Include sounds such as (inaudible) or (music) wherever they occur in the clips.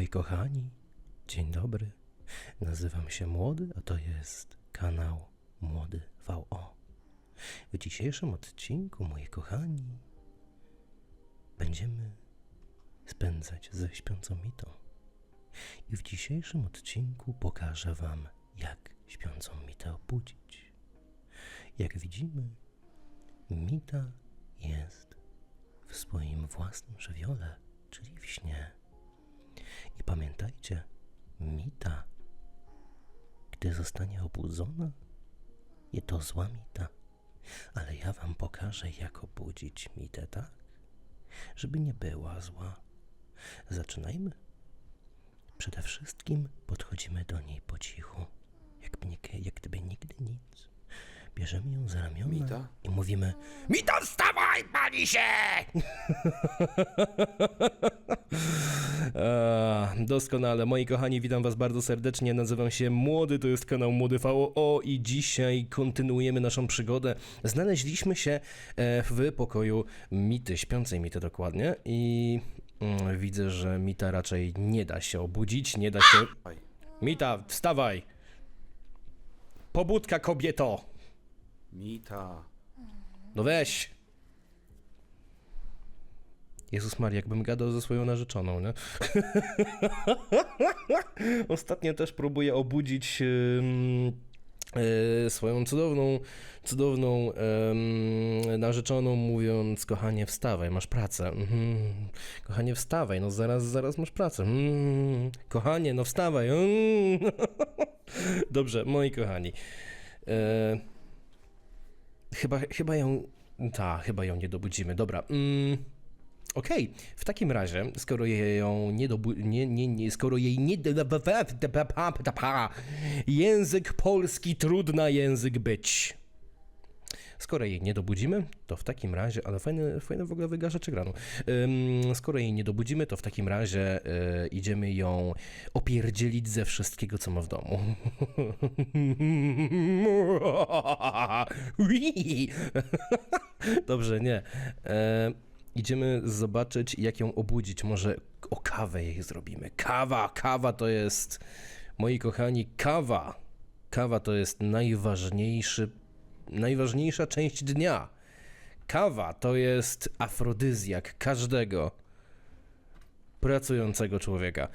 Moi kochani, dzień dobry. Nazywam się Młody, a to jest kanał Młody VO. W dzisiejszym odcinku, moi kochani, będziemy spędzać ze śpiącą mitą. I w dzisiejszym odcinku pokażę Wam, jak śpiącą mitę obudzić. Jak widzimy, mita jest w swoim własnym żywiole, czyli w śnie. I pamiętajcie, mita, gdy zostanie obudzona, jest to zła mita. Ale ja wam pokażę, jak obudzić mitę tak, żeby nie była zła. Zaczynajmy. Przede wszystkim podchodzimy do niej po cichu, jak, jak gdyby nigdy nic. Bierzemy ją za ramiona Mita? i mówimy Mita, wstawaj, pani się! (laughs) A, doskonale. Moi kochani, witam was bardzo serdecznie. Nazywam się Młody, to jest kanał Młody VO i dzisiaj kontynuujemy naszą przygodę. Znaleźliśmy się e, w pokoju Mity, śpiącej Mity dokładnie i mm, widzę, że Mita raczej nie da się obudzić, nie da się... Mita, wstawaj! Pobudka kobieto! Mita. No weź! Jezus Maria, jakbym gadał ze swoją narzeczoną, nie? (laughs) Ostatnio też próbuję obudzić e, swoją cudowną, cudowną em, narzeczoną, mówiąc, kochanie, wstawaj, masz pracę. Mhm. Kochanie, wstawaj, no zaraz, zaraz masz pracę. Mhm. Kochanie, no wstawaj. Mhm. (laughs) Dobrze, moi kochani. E, Chyba, chyba ją. Ta, chyba ją nie dobudzimy. Dobra. Mm, Okej, w takim razie, skoro jej ją nie dobu... Nie, nie, nie, skoro jej nie... Język polski trudna język być. Skoro jej nie dobudzimy, to w takim razie, ale fajny, fajny w ogóle wygarzacz ekranu. Ym, skoro jej nie dobudzimy, to w takim razie y, idziemy ją opierdzielić ze wszystkiego, co ma w domu. (laughs) (laughs) Dobrze, nie. E, idziemy zobaczyć, jak ją obudzić. Może o kawę jej zrobimy. Kawa, kawa to jest, moi kochani, kawa. Kawa to jest najważniejszy, najważniejsza część dnia. Kawa to jest afrodyzjak każdego pracującego człowieka.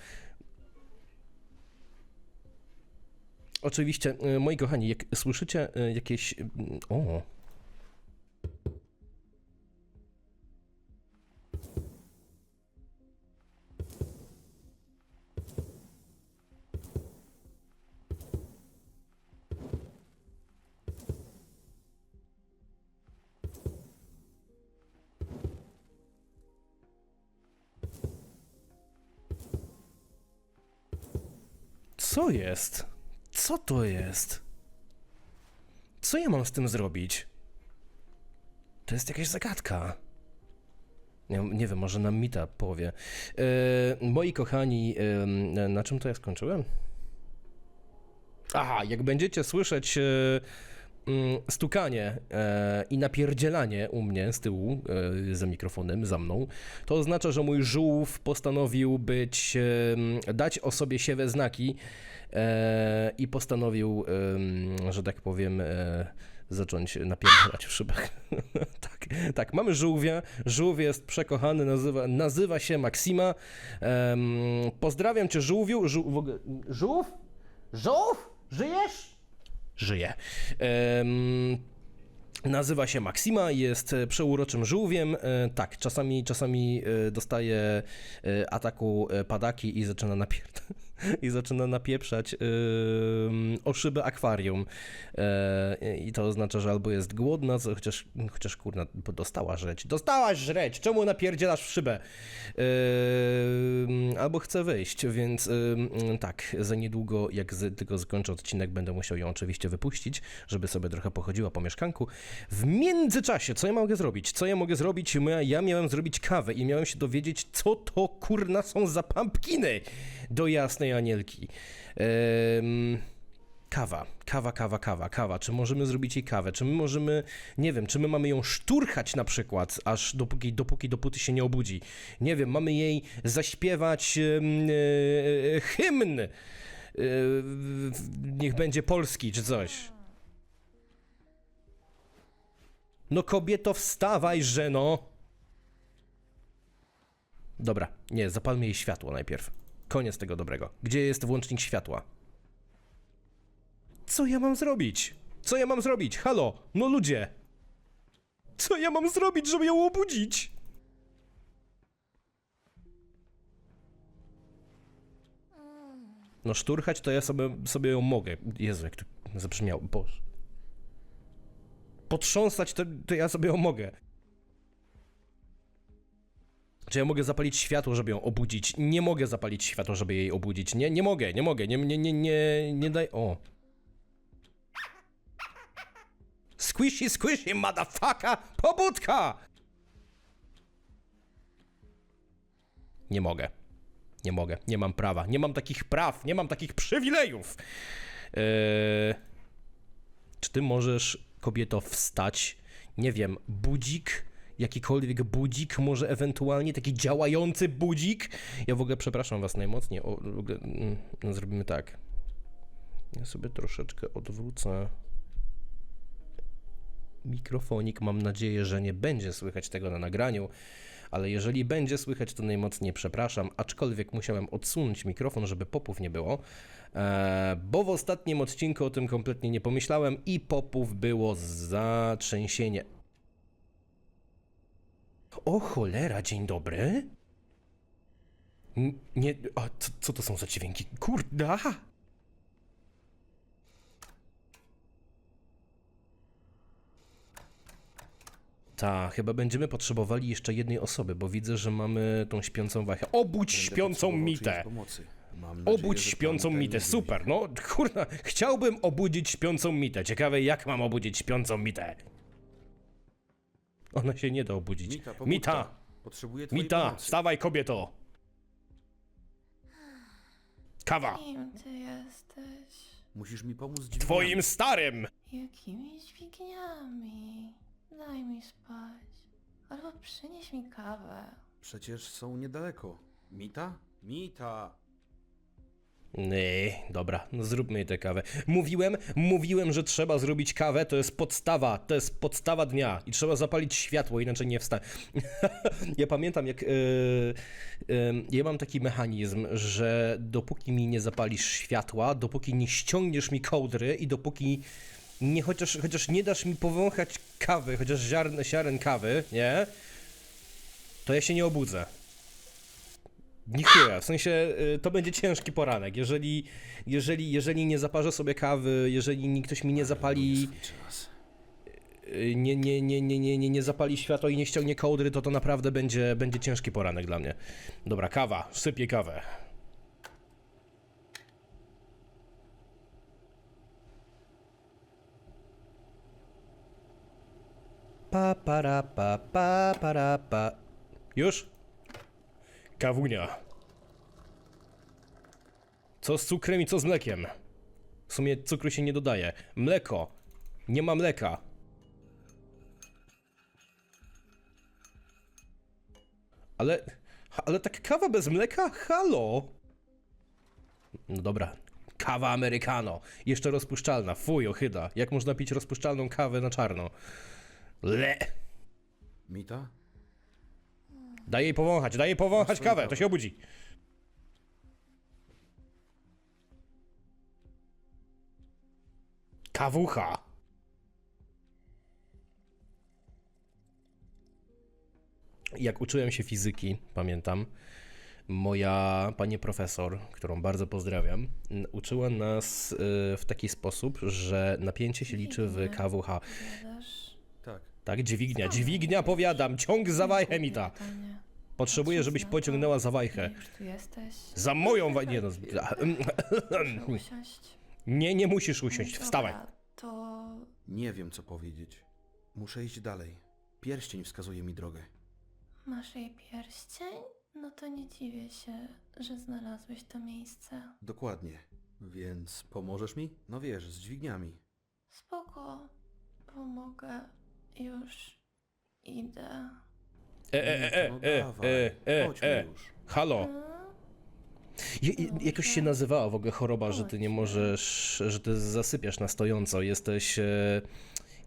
Oczywiście, e, moi kochani, jak słyszycie e, jakieś. mm, O. Co jest? Co to jest? Co ja mam z tym zrobić? To jest jakaś zagadka. Nie, nie wiem, może nam Mita powie. E, moi kochani, e, na czym to ja skończyłem? Aha, jak będziecie słyszeć e, stukanie e, i napierdzielanie u mnie z tyłu e, za mikrofonem, za mną, to oznacza, że mój żółw postanowił być, dać o sobie siewe znaki e, i postanowił, że tak powiem, zacząć napierdalać w szybach. (laughs) tak, tak, mamy żółwia. Żółw jest przekochany, nazywa, nazywa się Maksima. Pozdrawiam cię, żółwiu. Żół, żółw? Żółw? Żyjesz? Żyje. Nazywa się Maksima, jest przeuroczym żółwiem. E, tak, czasami, czasami e, dostaje e, ataku padaki i zaczyna napierd... (laughs) i zaczyna napieprzać o szybę akwarium. I to oznacza, że albo jest głodna, chociaż, chociaż kurna, bo dostała żreć. Dostałaś żreć! Czemu napierdzielasz w szybę? Albo chce wyjść, więc ym, tak, za niedługo, jak z, tylko skończę odcinek, będę musiał ją oczywiście wypuścić, żeby sobie trochę pochodziła po mieszkanku. W międzyczasie, co ja mogę zrobić? Co ja mogę zrobić? Ja- Ja miałem zrobić kawę i miałem się dowiedzieć, co to kurna są za pumpkiny do jasnej anielki. Em, Kawa, kawa, kawa, kawa, kawa. Czy możemy zrobić jej kawę? Czy my możemy, nie wiem, czy my mamy ją szturchać na przykład, aż dopóki, dopóki, dopóty się nie obudzi? Nie wiem, mamy jej zaśpiewać e, hymn. E, niech będzie polski czy coś. No kobieto, wstawaj, żeno. Dobra, nie, zapalmy jej światło najpierw. Koniec tego dobrego. Gdzie jest włącznik światła? Co ja mam zrobić? Co ja mam zrobić? Halo, no ludzie! Co ja mam zrobić, żeby ją obudzić? No szturchać to ja sobie, sobie ją mogę. Jezu, jak to zabrzmiało. Boże. Potrząsać to, to ja sobie ją mogę. Czy ja mogę zapalić światło, żeby ją obudzić? Nie mogę zapalić światła, żeby jej obudzić. Nie, nie mogę, nie mogę. Nie, nie, nie, nie, nie daj... O. Squishy, squishy, motherfucker! Pobudka! Nie mogę. Nie mogę. Nie mam prawa. Nie mam takich praw. Nie mam takich przywilejów. Eee, czy ty możesz, kobieto, wstać? Nie wiem, budzik? Jakikolwiek budzik? Może ewentualnie taki działający budzik? Ja w ogóle przepraszam was najmocniej. O, w ogóle, no, zrobimy tak. Ja sobie troszeczkę odwrócę mikrofonik. Mam nadzieję, że nie będzie słychać tego na nagraniu, ale jeżeli będzie słychać, to najmocniej przepraszam, aczkolwiek musiałem odsunąć mikrofon, żeby popów nie było, e, bo w ostatnim odcinku o tym kompletnie nie pomyślałem i popów było zatrzęsienie. O cholera, dzień dobry. Nie, a co, co to są za dźwięki? Kurda! Ta, chyba będziemy potrzebowali jeszcze jednej osoby, bo widzę, że mamy tą śpiącą wachę. Obudź Będę śpiącą mitę! Mam nadzieję, Obudź śpiącą mitę, super, no kurna, chciałbym obudzić śpiącą mitę. Ciekawe jak mam obudzić śpiącą mitę. Ona się nie da obudzić. Mita, pobudka. Mita, Potrzebuję twojej Mita, pomocy. wstawaj kobieto. Kawa, Kim ty jesteś? Musisz mi pomóc z dźwigniami. twoim starym. Jakimi dźwigniami? Daj mi spać. Albo przynieś mi kawę. Przecież są niedaleko. Mita? Mita! Nie, dobra, no zróbmy jej tę kawę. Mówiłem, mówiłem, że trzeba zrobić kawę, to jest podstawa, to jest podstawa dnia i trzeba zapalić światło, inaczej nie wstań. (laughs) ja pamiętam, jak yy, yy, ja mam taki mechanizm, że dopóki mi nie zapalisz światła, dopóki nie ściągniesz mi kołdry i dopóki nie chociaż, chociaż nie dasz mi powąchać kawy, chociaż ziarn, ziaren kawy, nie? To ja się nie obudzę. Nichuja, w sensie y, to będzie ciężki poranek. Jeżeli, jeżeli, jeżeli nie zaparzę sobie kawy, jeżeli ktoś mi nie zapali, y, nie, nie, nie, nie, nie, nie, nie zapali światła i nie ściągnie kołdry, to to naprawdę będzie, będzie ciężki poranek dla mnie. Dobra, kawa, sypię kawę. Pa, para, pa, pa, para, pa. Już? Kawunia. Co z cukrem i co z mlekiem? W sumie cukru się nie dodaje. Mleko. Nie ma mleka. Ale. Ale tak kawa bez mleka? Halo? No dobra. Kawa americano. Jeszcze rozpuszczalna. Fuj, ochyda. Jak można pić rozpuszczalną kawę na czarno? Le. Mita? Daj jej powąchać, daj jej powąchać kawę, to się obudzi. Kawucha. Jak uczyłem się fizyki, pamiętam, moja pani profesor, którą bardzo pozdrawiam, uczyła nas y, w taki sposób, że napięcie się liczy w KWH. Tak. Dźwignia, dźwignia powiadam, ciąg za wajchę mi ta. Pytanie. Potrzebuję, żebyś na to, pociągnęła za wajchę. że Już tu jesteś. Za moją wajchę. Nie no. Muszę (laughs) usiąść. Nie, nie musisz usiąść, wstawaj. Dobra, to Nie wiem, co powiedzieć. Muszę iść dalej. Pierścień wskazuje mi drogę. masz jej pierścień? No to nie dziwię się, że znalazłeś to miejsce. Dokładnie. Więc pomożesz mi? No wiesz, z dźwigniami. Spoko. Pomogę. Już idę. E, e, e, No e, dawaj, e, e, chodźmy e. już. Halo. Je, je, jakoś się nazywała w ogóle choroba, że ty nie możesz, że ty zasypiasz na stojąco, jesteś... E,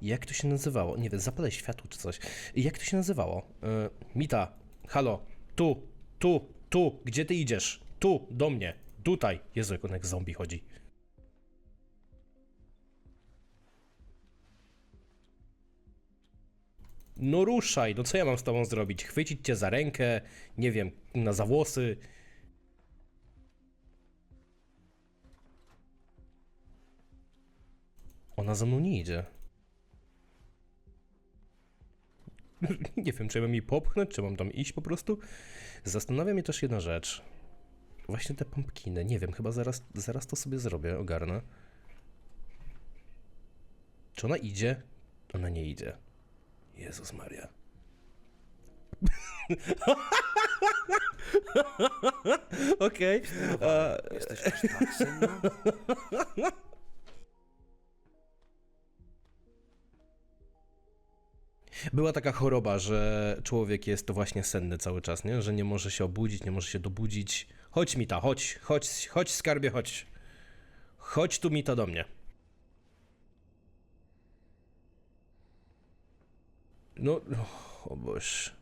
jak to się nazywało? Nie wiem, zapalę światło czy coś. Jak to się nazywało? E, Mita, halo, tu, tu, tu, gdzie ty idziesz? Tu, do mnie, tutaj. Jezu, jak on jak zombie chodzi. No ruszaj, no co ja mam z tobą zrobić? Chwycić cię za rękę, nie wiem, na za włosy? Ona za mną nie idzie. (laughs) nie wiem, czy mam jej popchnąć, czy mam tam iść po prostu. Zastanawia mnie też jedna rzecz. Właśnie te pumpkiny. Nie wiem, chyba zaraz, zaraz to sobie zrobię, ogarnę. Czy ona idzie? Ona nie idzie. Jezus Maria. (laughs) Okej. e, Jesteś aż tak senna? (laughs) Była taka choroba, że człowiek jest właśnie senny cały czas, nie? Że nie może się obudzić, nie może się dobudzić. Chodź Mita, chodź, chodź, chodź skarbie, chodź. Chodź tu Mita do mnie. No, o Boż.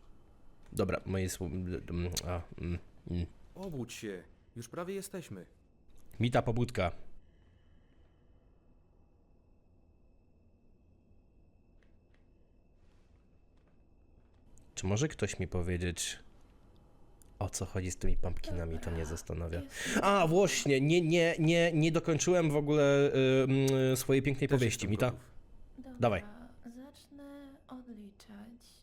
Dobra, moje słowo... A, mm, mm. Obudź się. Już prawie jesteśmy. Mita pobudka. Czy może ktoś mi powiedzieć, o co chodzi z tymi pumpkinami? To mnie zastanawia. A, właśnie, nie, nie, nie, nie dokończyłem w ogóle y, y, swojej pięknej Też powieści. jestem Mita? gotów. Dobra, Dawaj.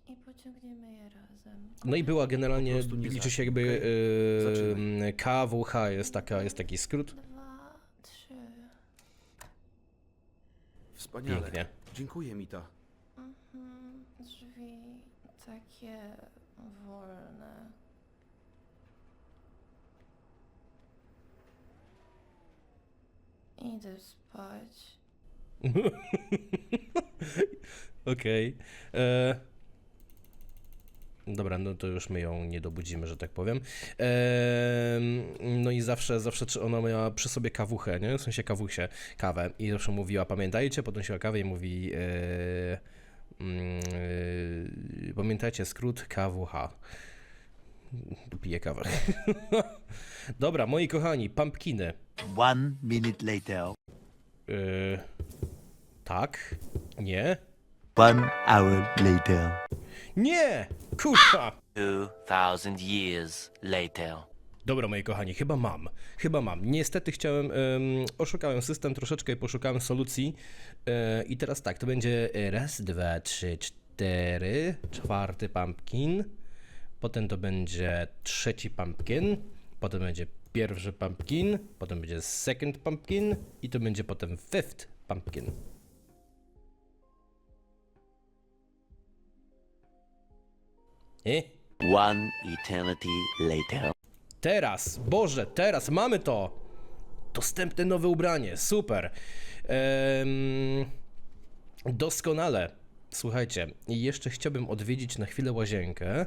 I pociągniemy je razem. No i była generalnie, Po prostu nie liczy się jakby okej? y, Zaczynaj. KWH, jest, taka, jest taki skrót. Dwa, trzy. Wspaniale. Pięknie. Dziękuję, Mita. Mhm, drzwi takie wolne. Idę spać. (laughs) Okej. E, Dobra, no to już my ją nie dobudzimy, że tak powiem. E, no i zawsze, zawsze ona miała przy sobie kawuchę, nie? W sensie kawusie, kawę. I zawsze mówiła, pamiętajcie, podnosiła kawę i mówi, e, mm, e, pamiętajcie, skrót KWH. Piję kawę. (laughs) Dobra, moi kochani, pumpkiny. One minute later. E, tak? Nie? One hour later. Nie! Kurwa! 2,000 years later. Dobra, moi kochani, chyba mam. Chyba mam. Niestety chciałem, em, oszukałem system troszeczkę i poszukałem solucji. E, I teraz tak, to będzie raz, dwa, trzy, cztery, czwarty pumpkin. Potem to będzie trzeci pumpkin. Potem będzie pierwszy pumpkin. Potem będzie second pumpkin. I to będzie potem fifth pumpkin. I? One eternity later. Teraz, Boże, teraz mamy to! Dostępne nowe ubranie, super. Em, doskonale. Słuchajcie, jeszcze chciałbym odwiedzić na chwilę łazienkę.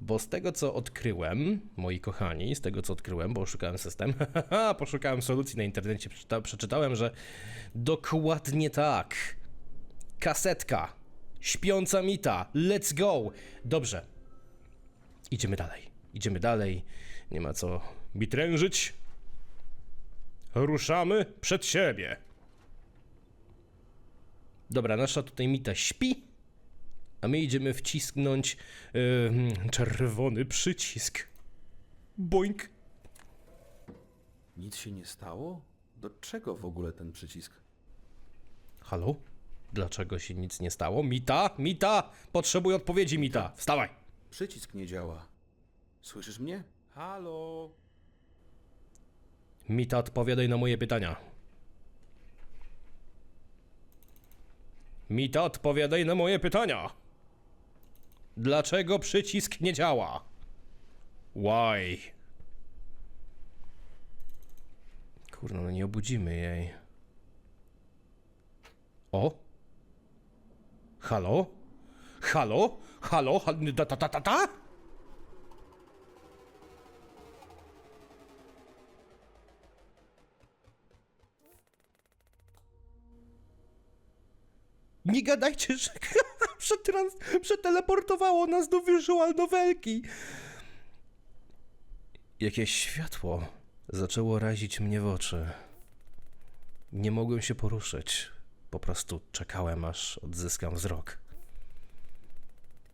Bo z tego co odkryłem, moi kochani, z tego co odkryłem, bo szukałem system, (laughs) poszukałem solucji na internecie, przeczyta, przeczytałem, że dokładnie tak. Kasetka. Śpiąca mita. Let's go. Dobrze, Idziemy dalej. Idziemy dalej. Nie ma co mitrężyć. Ruszamy przed siebie. Dobra, nasza tutaj mita śpi, a my idziemy wcisnąć yy, czerwony przycisk. Boink. Nic się nie stało? Do czego w ogóle ten przycisk? Halo? Dlaczego się nic nie stało? Mita? Mita! Potrzebuję odpowiedzi, Mita. Wstawaj. Przycisk nie działa. Słyszysz mnie? Halo? Mita, odpowiadaj na moje pytania. Mita, odpowiadaj na moje pytania. Dlaczego przycisk nie działa? Why? Kurno, no nie obudzimy jej. O? Halo? Halo? Halo? Hal- Ta, ta, ta, ta? Nie gadajcie, że (laughs) przetrans... przeteleportowało nas do visual novelki. Jakieś światło zaczęło razić mnie w oczy. Nie mogłem się poruszyć. Po prostu czekałem, aż odzyskam wzrok.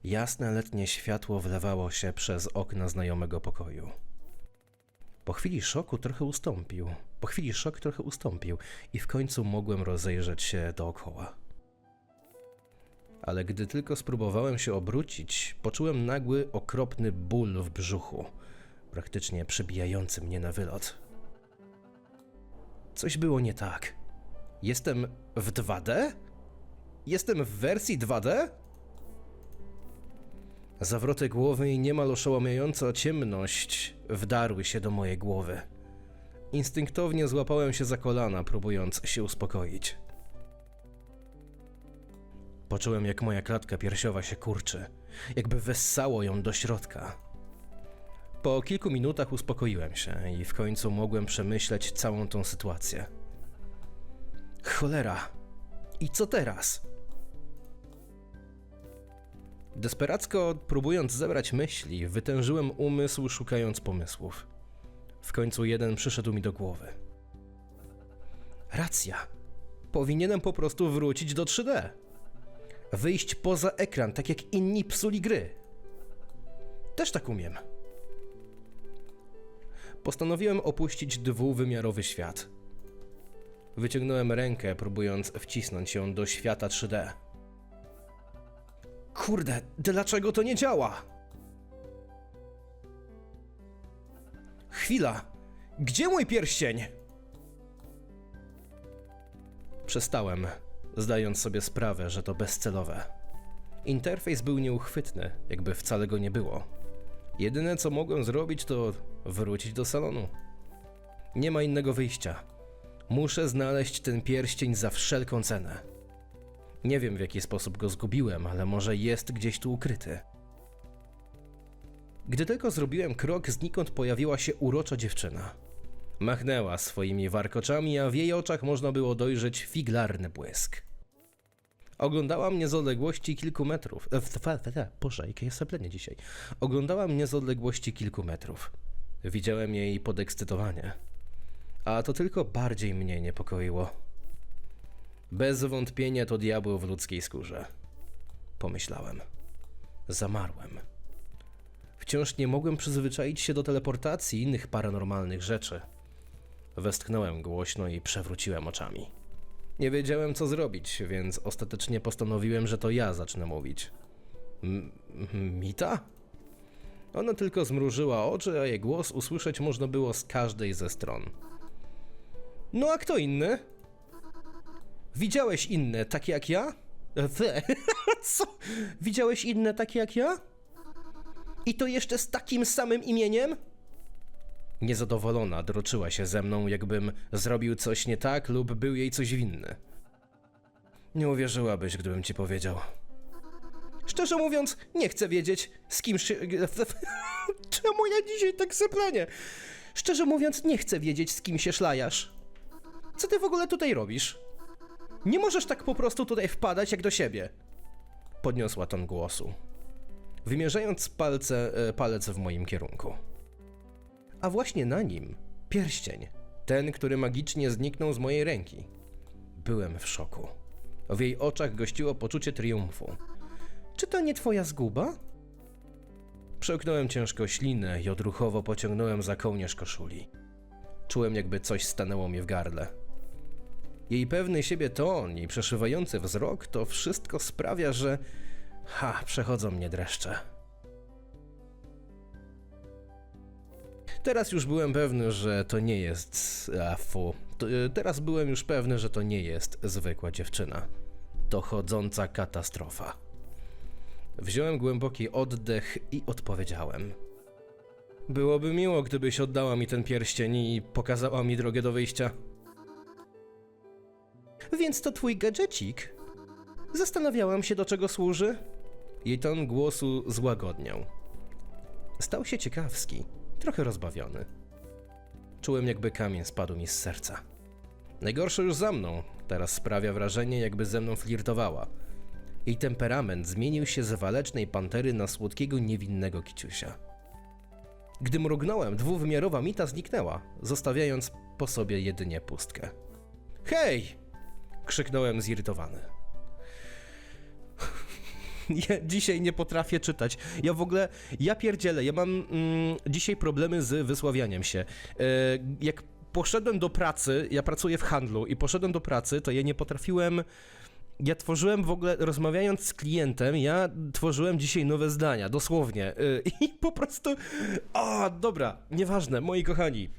Jasne letnie światło wlewało się przez okna znajomego pokoju. Po chwili szoku trochę ustąpił. Po chwili szok trochę ustąpił i w końcu mogłem rozejrzeć się dookoła. Ale gdy tylko spróbowałem się obrócić, poczułem nagły, okropny ból w brzuchu, praktycznie przebijający mnie na wylot. Coś było nie tak. Jestem w 2D? Jestem w wersji 2D? Zawroty głowy i niemal oszałamiająca ciemność wdarły się do mojej głowy. Instynktownie złapałem się za kolana, próbując się uspokoić. Poczułem, jak moja klatka piersiowa się kurczy, jakby wessało ją do środka. Po kilku minutach uspokoiłem się i w końcu mogłem przemyśleć całą tą sytuację. Cholera! I co teraz? Desperacko próbując zebrać myśli, wytężyłem umysł szukając pomysłów. W końcu jeden przyszedł mi do głowy. Racja. Powinienem po prostu wrócić do 3D. Wyjść poza ekran, tak jak inni psuli gry. Też tak umiem. Postanowiłem opuścić dwuwymiarowy świat. Wyciągnąłem rękę, próbując wcisnąć ją do świata 3D. Kurde, dlaczego to nie działa? Chwila! Gdzie mój pierścień? Przestałem, zdając sobie sprawę, że to bezcelowe. Interfejs był nieuchwytny, jakby wcale go nie było. Jedyne co mogłem zrobić, to wrócić do salonu. Nie ma innego wyjścia. Muszę znaleźć ten pierścień za wszelką cenę. Nie wiem w jaki sposób go zgubiłem, ale może jest gdzieś tu ukryty. Gdy tylko zrobiłem krok, znikąd pojawiła się urocza dziewczyna. Machnęła swoimi warkoczami, a w jej oczach można było dojrzeć figlarny błysk. Oglądała mnie z odległości kilku metrów. E, Boże, jakie jest seplenie dzisiaj. Oglądała mnie z odległości kilku metrów. Widziałem jej podekscytowanie. A to tylko bardziej mnie niepokoiło. Bez wątpienia to diabeł w ludzkiej skórze. Pomyślałem. Zamarłem. Wciąż nie mogłem przyzwyczaić się do teleportacji i innych paranormalnych rzeczy. Westchnąłem głośno i przewróciłem oczami. Nie wiedziałem, co zrobić, więc ostatecznie postanowiłem, że to ja zacznę mówić. Mita? Ona tylko zmrużyła oczy, a jej głos usłyszeć można było z każdej ze stron. No a kto inny? Widziałeś inne, takie jak ja? Wy. (laughs) Co? Widziałeś inne, takie jak ja? I to jeszcze z takim samym imieniem? Niezadowolona droczyła się ze mną, jakbym zrobił coś nie tak lub był jej coś winny. Nie uwierzyłabyś, gdybym ci powiedział. Szczerze mówiąc, nie chcę wiedzieć, z kim się... (laughs) Czemu ja dzisiaj tak syplenię? Szczerze mówiąc, nie chcę wiedzieć, z kim się szlajasz. Co ty w ogóle tutaj robisz? Nie możesz tak po prostu tutaj wpadać jak do siebie. Podniosła ton głosu, wymierzając palce, e, palec w moim kierunku. A właśnie na nim pierścień, ten, który magicznie zniknął z mojej ręki. Byłem w szoku. W jej oczach gościło poczucie triumfu. Czy to nie twoja zguba? Przełknąłem ciężko ślinę i odruchowo pociągnąłem za kołnierz koszuli. Czułem, jakby coś stanęło mi w gardle. Jej pewny siebie ton i przeszywający wzrok to wszystko sprawia, że. Ha, przechodzą mnie dreszcze. Teraz już byłem pewny, że to nie jest. A fu. E, teraz byłem już pewny, że to nie jest zwykła dziewczyna. To chodząca katastrofa. Wziąłem głęboki oddech i odpowiedziałem. Byłoby miło, gdybyś oddała mi ten pierścień i pokazała mi drogę do wyjścia. Więc to twój gadżecik? Zastanawiałam się, do czego służy. Jej ton głosu złagodniał. Stał się ciekawski, trochę rozbawiony. Czułem, jakby kamień spadł mi z serca. Najgorsze już za mną, teraz sprawia wrażenie, jakby ze mną flirtowała. Jej temperament zmienił się z walecznej pantery na słodkiego, niewinnego kiciusia. Gdy mrugnąłem, dwuwymiarowa mita zniknęła, zostawiając po sobie jedynie pustkę. Hej! Krzyknąłem zirytowany. (laughs) Ja dzisiaj nie potrafię czytać. Ja w ogóle, ja pierdzielę, ja mam mm, dzisiaj problemy z wysławianiem się. E, jak poszedłem do pracy, ja pracuję w handlu i poszedłem do pracy, to ja nie potrafiłem. Ja tworzyłem w ogóle, rozmawiając z klientem, ja tworzyłem dzisiaj nowe zdania, dosłownie. E, (laughs) I po prostu. O, dobra, nieważne, moi kochani.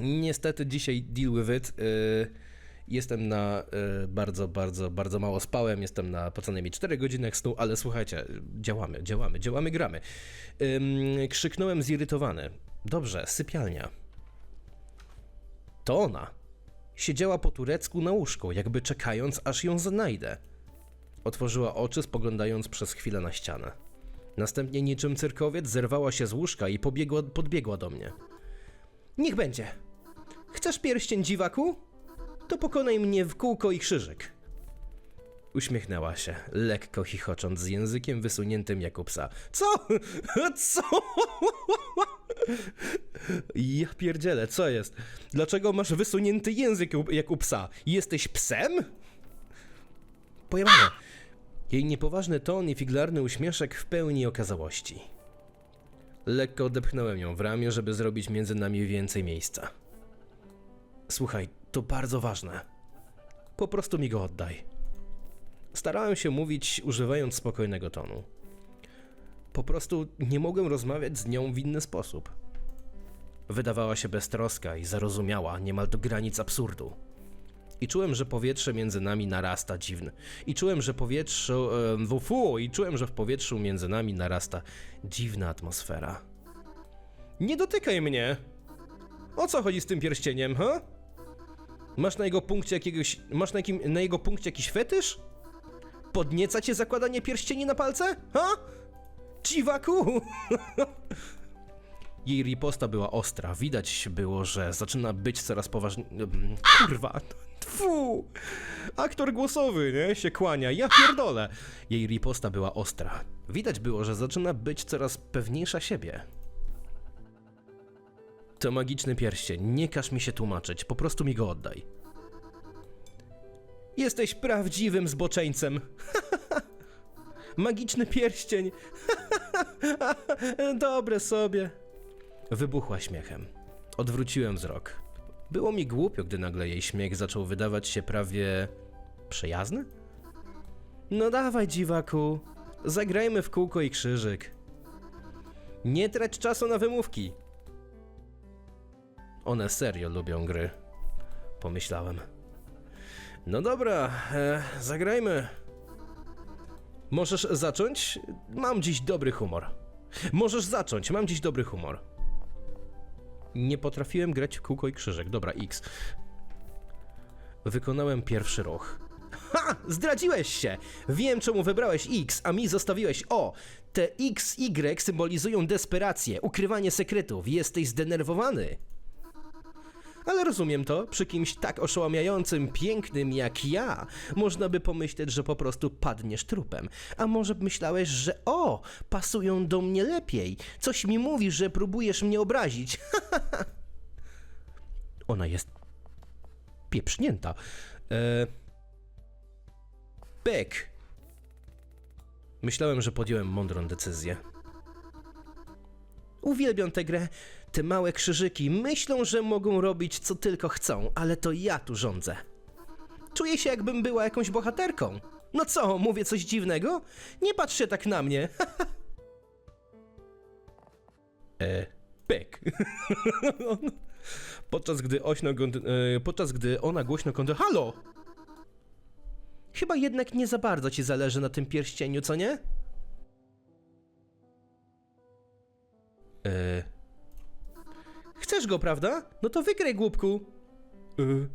Niestety dzisiaj deal with it. e, Jestem na e, bardzo, bardzo, bardzo mało spałem. Jestem na po co najmniej 4 godzinach snu, ale słuchajcie, działamy, działamy, działamy, gramy. Ym, krzyknąłem zirytowany. Dobrze, sypialnia. To ona. Siedziała po turecku na łóżku, jakby czekając, aż ją znajdę. Otworzyła oczy, spoglądając przez chwilę na ścianę. Następnie niczym cyrkowiec zerwała się z łóżka i pobiegła, podbiegła do mnie. Niech będzie. Chcesz pierścień dziwaku? To pokonaj mnie w kółko i krzyżyk. Uśmiechnęła się, lekko chichocząc z językiem wysuniętym jak u psa. Co? (laughs) Co? Ja pierdzielę, co jest? Dlaczego masz wysunięty język jak u psa? Jesteś psem? Pojemane. Jej niepoważny ton i figlarny uśmieszek w pełni okazałości. Lekko odepchnąłem ją w ramię, żeby zrobić między nami więcej miejsca. Słuchaj, to bardzo ważne. Po prostu mi go oddaj. Starałem się mówić, używając spokojnego tonu. Po prostu nie mogłem rozmawiać z nią w inny sposób. Wydawała się beztroska i zarozumiała, niemal do granic absurdu. I czułem, że powietrze między nami narasta dziwne. I czułem, że powietrze. E, fu, I czułem, że w powietrzu między nami narasta dziwna atmosfera. Nie dotykaj mnie! O co chodzi z tym pierścieniem, ha? Masz na jego punkcie jakiegoś. Masz na, jakim, na jego punkcie jakiś fetysz? Podnieca cię zakładanie pierścieni na palce? Ha? Dziwaku! (laughs) Jej riposta była ostra. Widać było, że zaczyna być coraz poważniej. Kurwa! Tfu! Aktor głosowy, nie? Się kłania. Ja pierdolę! Jej riposta była ostra. Widać było, że zaczyna być coraz pewniejsza siebie. To magiczny pierścień. Nie każ mi się tłumaczyć. Po prostu mi go oddaj. Jesteś prawdziwym zboczeńcem. (laughs) Magiczny pierścień. (laughs) Dobre sobie. Wybuchła śmiechem. Odwróciłem wzrok. Było mi głupio, gdy nagle jej śmiech zaczął wydawać się prawie przyjazny. No dawaj, dziwaku. Zagrajmy w kółko i krzyżyk. Nie trać czasu na wymówki. One serio lubią gry. Pomyślałem. No dobra, e, zagrajmy. Możesz zacząć? Mam dziś dobry humor. Możesz zacząć, mam dziś dobry humor. Nie potrafiłem grać w kółko i krzyżyk. Dobra, X. Wykonałem pierwszy ruch. Ha! Zdradziłeś się! Wiem, czemu wybrałeś X, a mi zostawiłeś O. Te X, Y symbolizują desperację, ukrywanie sekretów. Jesteś zdenerwowany. Ale rozumiem to, przy kimś tak oszałamiającym, pięknym jak ja, można by pomyśleć, że po prostu padniesz trupem. A może myślałeś, że o, pasują do mnie lepiej. Coś mi mówi, że próbujesz mnie obrazić. (laughs) Ona jest pieprznięta. E... Pek. Myślałem, że podjąłem mądrą decyzję. Uwielbiam tę grę. Te małe krzyżyki myślą, że mogą robić co tylko chcą, ale to ja tu rządzę. Czuję się, jakbym była jakąś bohaterką. No co, mówię coś dziwnego? Nie patrz się tak na mnie. (laughs) e, pek. (laughs) podczas gdy ośno e, podczas gdy ona głośno konty... Halo! Chyba jednak nie za bardzo ci zależy na tym pierścieniu, co nie? E, Chcesz go, prawda? No to wygraj, głupku. Y.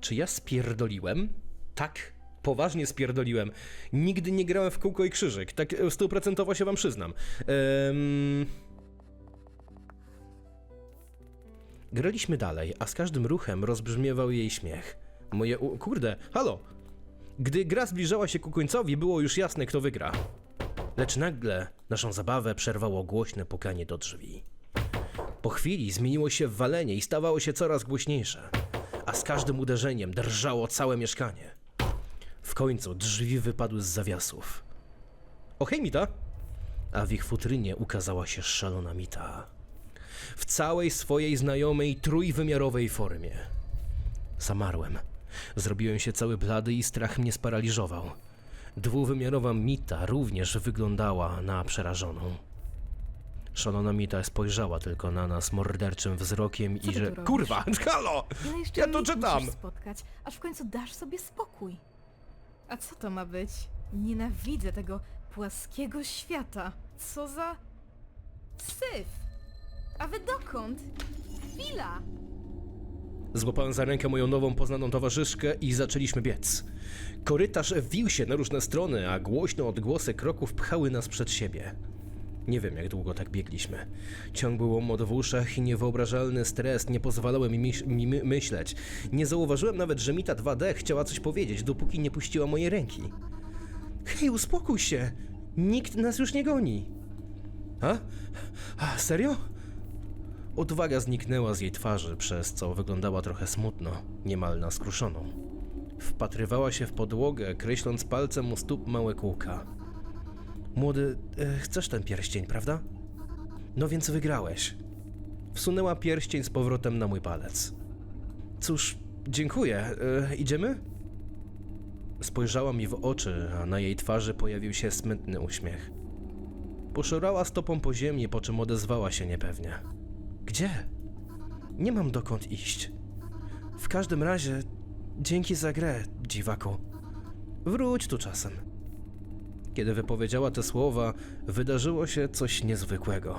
Czy ja spierdoliłem? Tak, poważnie spierdoliłem. Nigdy nie grałem w kółko i krzyżyk. Tak e, stuprocentowo się wam przyznam. Ehm... Graliśmy dalej, a z każdym ruchem rozbrzmiewał jej śmiech. Moje u... Kurde, halo! Gdy gra zbliżała się ku końcowi, było już jasne, kto wygra. Lecz nagle naszą zabawę przerwało głośne pukanie do drzwi. Po chwili zmieniło się w walenie i stawało się coraz głośniejsze, a z każdym uderzeniem drżało całe mieszkanie. W końcu drzwi wypadły z zawiasów. O hej, Mita! A w ich futrynie ukazała się szalona Mita. W całej swojej znajomej trójwymiarowej formie. Zamarłem. Zrobiłem się cały blady i strach mnie sparaliżował. Dwuwymiarowa Mita również wyglądała na przerażoną. Szalona Mita spojrzała tylko na nas morderczym wzrokiem Co i ty że... tu robisz? Kurwa, (laughs) halo! Ile jeszcze Ja to czytam. musisz spotkać, aż w końcu dasz sobie spokój. A co to ma być? Nienawidzę tego płaskiego świata. Co za... Syf! A wy dokąd? Chwila! Złapałem za rękę moją nową poznaną towarzyszkę i zaczęliśmy biec. Korytarz wił się na różne strony, a głośne odgłosy kroków pchały nas przed siebie. Nie wiem, jak długo tak biegliśmy. Ciągły łomot w uszach i niewyobrażalny stres nie pozwalały mi, mi my- myśleć. Nie zauważyłem nawet, że Mita 2D chciała coś powiedzieć, dopóki nie puściła mojej ręki. Hej, uspokój się! Nikt nas już nie goni. A? A serio? Odwaga zniknęła z jej twarzy, przez co wyglądała trochę smutno, niemal na skruszoną. Wpatrywała się w podłogę, kreśląc palcem u stóp małe kółka. Młody, e, chcesz ten pierścień, prawda? No więc wygrałeś. Wsunęła pierścień z powrotem na mój palec. Cóż, dziękuję. E, idziemy? Spojrzała mi w oczy, a na jej twarzy pojawił się smętny uśmiech. Poszorała stopą po ziemi, po czym odezwała się niepewnie. Gdzie? Nie mam dokąd iść. W każdym razie, dzięki za grę, dziwaku. Wróć tu czasem. Kiedy wypowiedziała te słowa, wydarzyło się coś niezwykłego.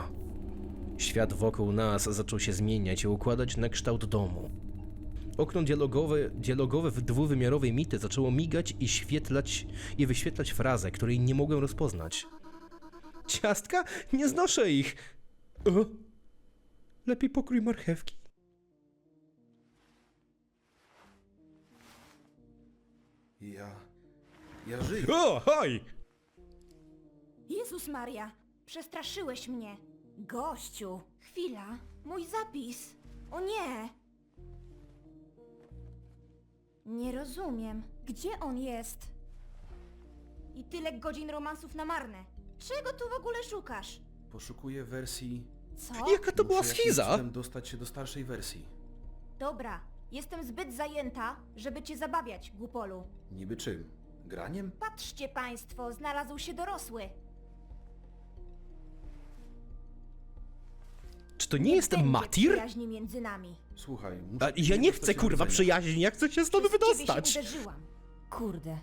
Świat wokół nas zaczął się zmieniać i układać na kształt domu. Okno dialogowe, dialogowe w dwuwymiarowej mity zaczęło migać i świetlać i wyświetlać frazę, której nie mogłem rozpoznać. Ciastka? Nie znoszę ich! O? Lepiej pokrój marchewki. Ja... Ja żyję. O, hoj! Jezus Maria, przestraszyłeś mnie. Gościu, chwila, mój zapis. O nie! Nie rozumiem, gdzie on jest? I tyle godzin romansów na marne. Czego tu w ogóle szukasz? Poszukuję wersji... Co? Jaka to była Muszę jakimś schiza? cudem dostać się do starszej wersji. Dobra, jestem zbyt zajęta, żeby cię zabawiać, głupolu. Niby czym? Graniem? Patrzcie państwo, znalazł się dorosły. Czy to nie jest będzie Matir? przyjaźni między nami. Słuchaj, muszę... A, ja nie chcę dostać kurwa rdzenia. przyjaźni, ja chcę się stąd Przez ciebie wydostać. się uderzyłam. Kurde.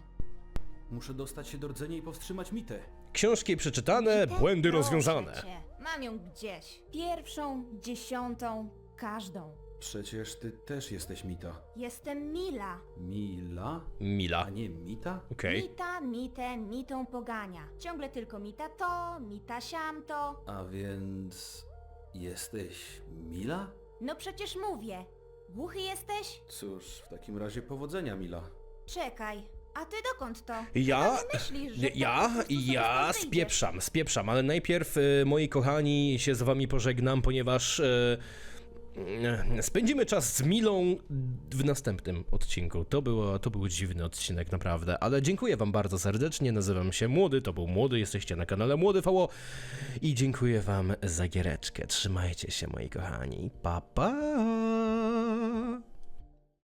Muszę dostać się do rdzenia i powstrzymać mitę. Książki przeczytane, błędy Proszę rozwiązane. cię, Mam ją gdzieś. Pierwszą, dziesiątą, każdą. Przecież ty też jesteś mita. Jestem Mila. Mila? Mila. A nie mita? Okej. Mita, mitę, mitą pogania. Ciągle tylko mita to, mita siamto. A więc... Jesteś Mila? No przecież mówię. Głuchy jesteś? Cóż, w takim razie powodzenia, Mila. Czekaj, a ty dokąd to? Ja? Chyba myślisz, że po Ja? prostu sobie Ja stąd wyjdziesz. spieprzam, spieprzam, ale najpierw, y, moi kochani, się z wami pożegnam, ponieważ y, y, spędzimy czas z Milą w następnym odcinku. To, było, to był dziwny odcinek, naprawdę, ale dziękuję wam bardzo serdecznie, nazywam się Młody, to był Młody, jesteście na kanale Młody VO i dziękuję wam za giereczkę. Trzymajcie się, moi kochani. Pa, pa!